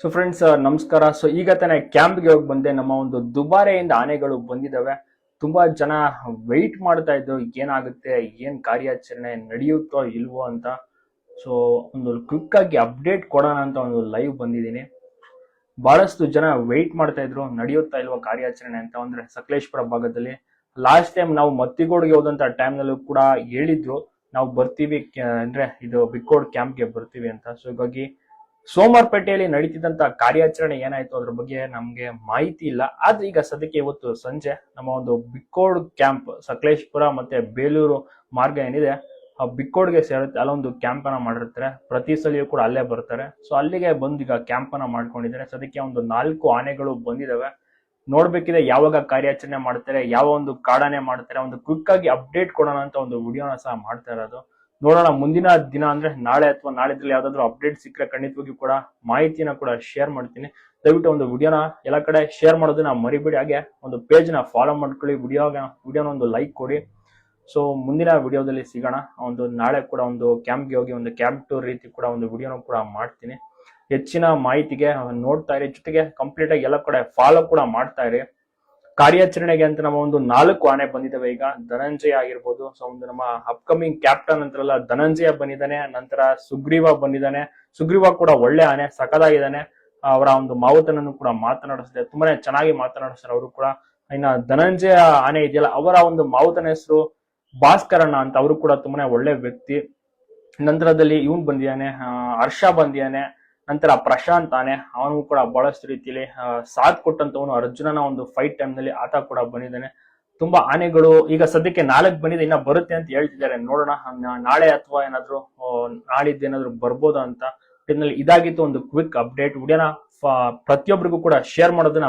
So friends ನಮಸ್ಕಾರ. So ಈಗ ತಾನೇ ಕ್ಯಾಂಪ್ಗೆ ಹೋಗಿ ಬಂದೆ. ನಮ್ಮ ಒಂದು ದುಬಾರೆಯಿಂದ ಆನೆಗಳು ಬಂದಿದ್ದಾವೆ ತುಂಬಾ ಜನ ವೆಯ್ಟ್ ಮಾಡ್ತಾ ಇದ್ರು. ಏನಾಗುತ್ತೆ? ಏನ್ ಕಾರ್ಯಾಚರಣೆ ನಡೆಯುತ್ತೋ ಇಲ್ವೋ ಅಂತ. ಸೊ ಒಂದು ಕ್ವಿಕ್ ಆಗಿ ಅಪ್ಡೇಟ್ ಕೊಡೋಣ ಅಂತ ಒಂದು ಲೈವ್ ಬಂದಿದ್ದೀನಿ. ಬಹಳಷ್ಟು ಜನ ವೆಯ್ಟ್ ಮಾಡ್ತಾ ಇದ್ರು. ನಡೆಯುತ್ತಾ ಇಲ್ವೋ ಕಾರ್ಯಾಚರಣೆ ಅಂತ ಅಂದ್ರೆ ಸಕಲೇಶ್ಪುರ ಭಾಗದಲ್ಲಿ. ಲಾಸ್ಟ್ ಟೈಮ್ ನಾವು ಮತ್ತಿಗೋಡ್ಗೆ ಹೋದಂತ ಟೈಮ್ನಲ್ಲೂ ಕೂಡ ಹೇಳಿದ್ರು. ನಾವು ಬರ್ತೀವಿ ಅಂದ್ರೆ ಇದು ಬಿಕ್ಕೋಡ್ ಕ್ಯಾಂಪ್ಗೆ ಬರ್ತೀವಿ ಅಂತ. ಸೊ ಹೀಗಾಗಿ ಸೋಮವಾರಪೇಟೆಯಲ್ಲಿ ನಡೀತಿದ್ದಂತ ಕಾರ್ಯಾಚರಣೆ ಏನಾಯ್ತು ಅದ್ರ ಬಗ್ಗೆ ನಮ್ಗೆ ಮಾಹಿತಿ ಇಲ್ಲ. ಆದ್ರೆ ಈಗ ಸದ್ಯಕ್ಕೆ ಇವತ್ತು ಸಂಜೆ ನಮ್ಮ ಒಂದು ಬಿಕ್ಕೋಡ್ ಕ್ಯಾಂಪ್, ಸಕಲೇಶ್ಪುರ ಮತ್ತೆ ಬೇಲೂರು ಮಾರ್ಗ ಏನಿದೆ, ಆ ಬಿಕ್ಕೋಡ್ಗೆ ಸೇರುತ್ತೆ. ಅಲ್ಲೊಂದು ಕ್ಯಾಂಪ್ ಅನ್ನ ಮಾಡಿರ್ತಾರೆ. ಪ್ರತಿ ಸಲಿಯೂ ಕೂಡ ಅಲ್ಲೇ ಬರ್ತಾರೆ. ಸೊ ಅಲ್ಲಿಗೆ ಬಂದು ಈಗ ಕ್ಯಾಂಪ್ ಅನ್ನ ಮಾಡ್ಕೊಂಡಿದ್ದಾರೆ. ಸದ್ಯಕ್ಕೆ ಒಂದು ನಾಲ್ಕು ಆನೆಗಳು ಬಂದಿದಾವೆ. ನೋಡ್ಬೇಕಿದೆ ಯಾವಾಗ ಕಾರ್ಯಾಚರಣೆ ಮಾಡ್ತಾರೆ, ಯಾವ ಒಂದು ಕಾಡಾನೆ ಮಾಡ್ತಾರೆ. ಒಂದು ಕ್ವಿಕ್ ಆಗಿ ಅಪ್ಡೇಟ್ ಕೊಡೋಣ ಅಂತ ಒಂದು ವಿಡಿಯೋನ ಸಹ ಮಾಡ್ತಾ ಇರೋದು. ನೋಡೋಣ, ಮುಂದಿನ ದಿನ ಅಂದ್ರೆ ನಾಳೆ ಅಥವಾ ನಾಳಿದ್ರಲ್ಲಿ ಯಾವ್ದಾದ್ರು ಅಪ್ಡೇಟ್ ಸಿಕ್ಕರೆ ಖಂಡಿತವಾಗಿ ಕೂಡ ಮಾಹಿತಿನ ಕೂಡ ಶೇರ್ ಮಾಡ್ತೀನಿ. ದಯವಿಟ್ಟು ಒಂದು ವಿಡಿಯೋನ ಎಲ್ಲ ಕಡೆ ಶೇರ್ ಮಾಡೋದನ್ನ ಮರಿಬೇಡಿ. ಹಾಗೆ ಒಂದು ಪೇಜ್ನ ಫಾಲೋ ಮಾಡ್ಕೊಳ್ಳಿ. ವಿಡಿಯೋ ವಿಡಿಯೋನ ಒಂದು ಲೈಕ್ ಕೊಡಿ. ಸೊ ಮುಂದಿನ ವಿಡಿಯೋದಲ್ಲಿ ಸಿಗೋಣ. ಒಂದು ನಾಳೆ ಕೂಡ ಒಂದು ಕ್ಯಾಂಪ್ಗೆ ಹೋಗಿ ಒಂದು ಕ್ಯಾಂಪ್ ಟೂರ್ ರೀತಿ ಕೂಡ ಒಂದು ವಿಡಿಯೋನ ಕೂಡ ಮಾಡ್ತೀನಿ. ಹೆಚ್ಚಿನ ಮಾಹಿತಿಗೆ ನೋಡ್ತಾ ಇರಿ. ಜೊತೆಗೆ ಕಂಪ್ಲೀಟ್ ಆಗಿ ಎಲ್ಲ ಕಡೆ ಫಾಲೋ ಕೂಡ ಮಾಡ್ತಾ ಇರಿ. ಕಾರ್ಯಾಚರಣೆಗೆ ಅಂತ ನಮ್ಮ ಒಂದು ನಾಲ್ಕು ಆನೆ ಬಂದಿದ್ದಾವೆ ಈಗ ಧನಂಜಯ ಆಗಿರ್ಬೋದು ಸೊ ಒಂದು ನಮ್ಮ ಅಪ್ಕಮಿಂಗ್ ಕ್ಯಾಪ್ಟನ್ ಅಂತಾರಲ್ಲ ಧನಂಜಯ ಬಂದಿದ್ದಾನೆ, ನಂತರ ಸುಗ್ರೀವ ಬಂದಿದ್ದಾನೆ. ಸುಗ್ರೀವ ಕೂಡ ಒಳ್ಳೆ ಆನೆ ಸಖದಾಗಿದ್ದಾನೆ ಅವರ ಒಂದು ಮಾವುತನನ್ನು ಕೂಡ ಮಾತನಾಡಿಸಿದೆ ತುಂಬಾನೇ ಚೆನ್ನಾಗಿ ಮಾತನಾಡಿಸ್ತಾರೆ ಅವರು ಕೂಡ. ಇನ್ನ ಧನಂಜಯ ಆನೆ ಇದೆಯಲ್ಲ, ಅವರ ಒಂದು ಮಾವುತನ ಹೆಸರು ಭಾಸ್ಕರಣ್ಣ ಅಂತ ಅವರು ಕೂಡ ತುಂಬಾನೇ ಒಳ್ಳೆ ವ್ಯಕ್ತಿ. ನಂತರದಲ್ಲಿ ಇವನ್ ಬಂದಿದ್ದಾನೆ ಹರ್ಷ ಬಂದಿದ್ದಾನೆ. ನಂತರ ಪ್ರಶಾಂತ್ ತಾನೆ ಅವನು ಕೂಡ ಬಹಳಷ್ಟು ರೀತಿಯಲ್ಲಿ ಸಾಥ್ ಕೊಟ್ಟಂತವನು ಅರ್ಜುನನ ಒಂದು ಫೈಟ್ ಟೈಮ್ನಲ್ಲಿ ಆತ ಕೂಡ ಬಂದಿದ್ದಾನೆ. ತುಂಬಾ ಆನೆಗಳು ಈಗ ಸದ್ಯಕ್ಕೆ ನಾಲ್ಕು ಬಂದಿದೆ, ಇನ್ನ ಬರುತ್ತೆ ಅಂತ ಹೇಳ್ತಿದ್ದಾರೆ. ನೋಡೋಣ ನಾಳೆ ಅಥವಾ ಏನಾದ್ರು ನಾಳಿದ್ದು ಏನಾದ್ರು ಬರ್ಬೋದಾ ಅಂತ. ಇದಾಗಿತ್ತು ಒಂದು ಕ್ವಿಕ್ ಅಪ್ಡೇಟ್ ವಿಡಿಯೋನ ಪ್ರತಿಯೊಬ್ಬರಿಗೂ ಕೂಡ ಶೇರ್ ಮಾಡೋದನ್ನ